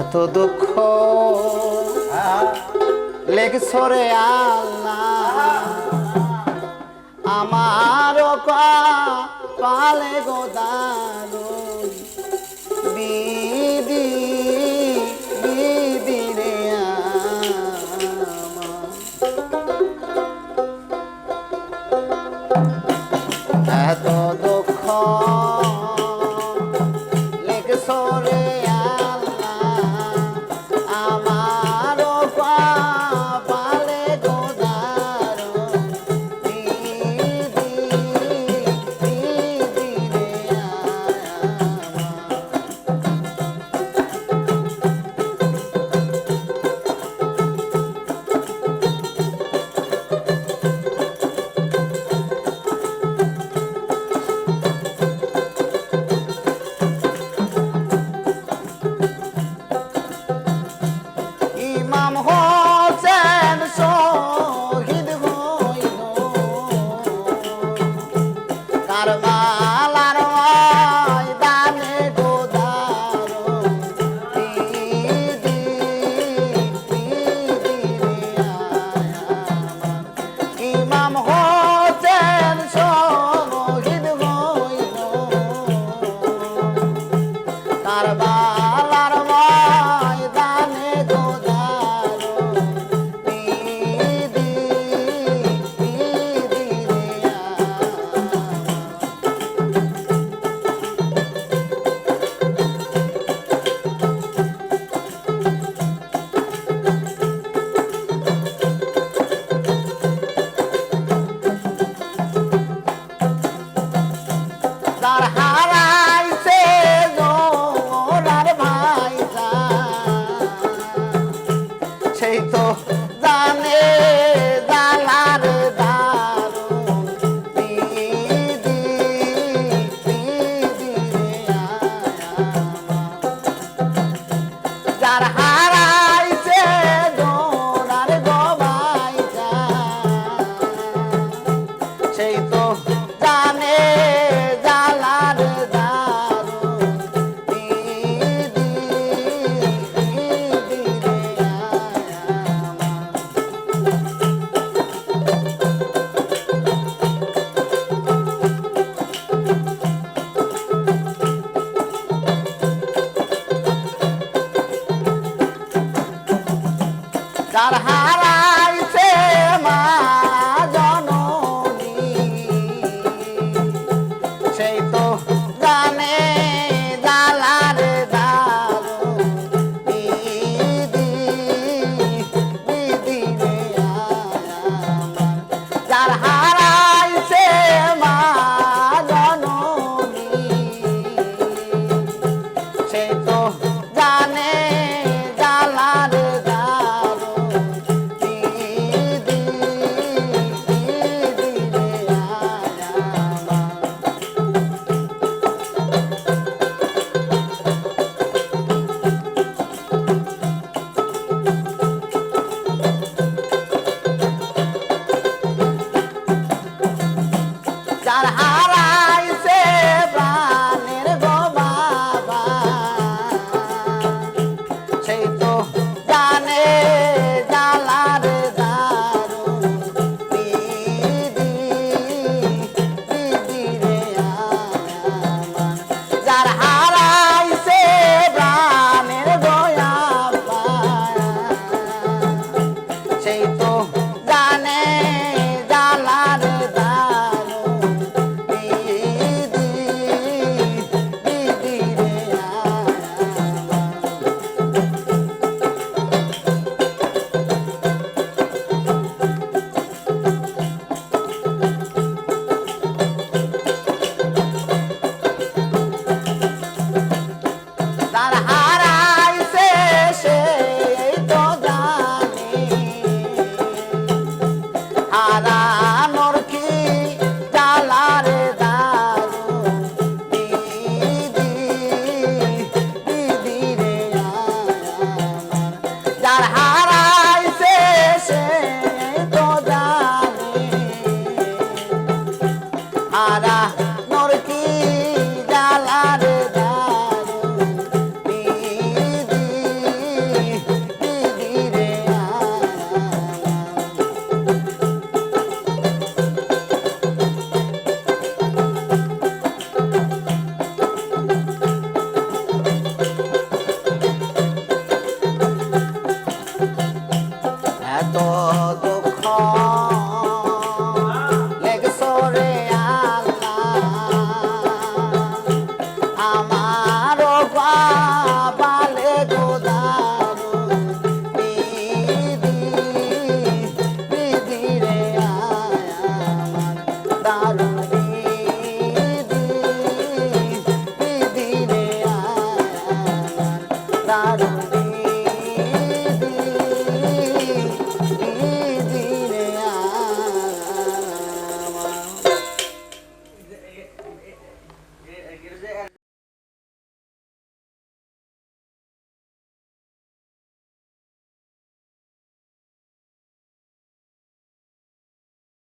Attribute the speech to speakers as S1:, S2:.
S1: এত দুঃখ লেগসরে আল্লাহ। আমার পালে গোদারু বিদি বিদি রে আমার। Tarva. তার হার dollar out. হারানোর কি ডালারে দারু। দিদি দিদি রে যার হারা দারুণ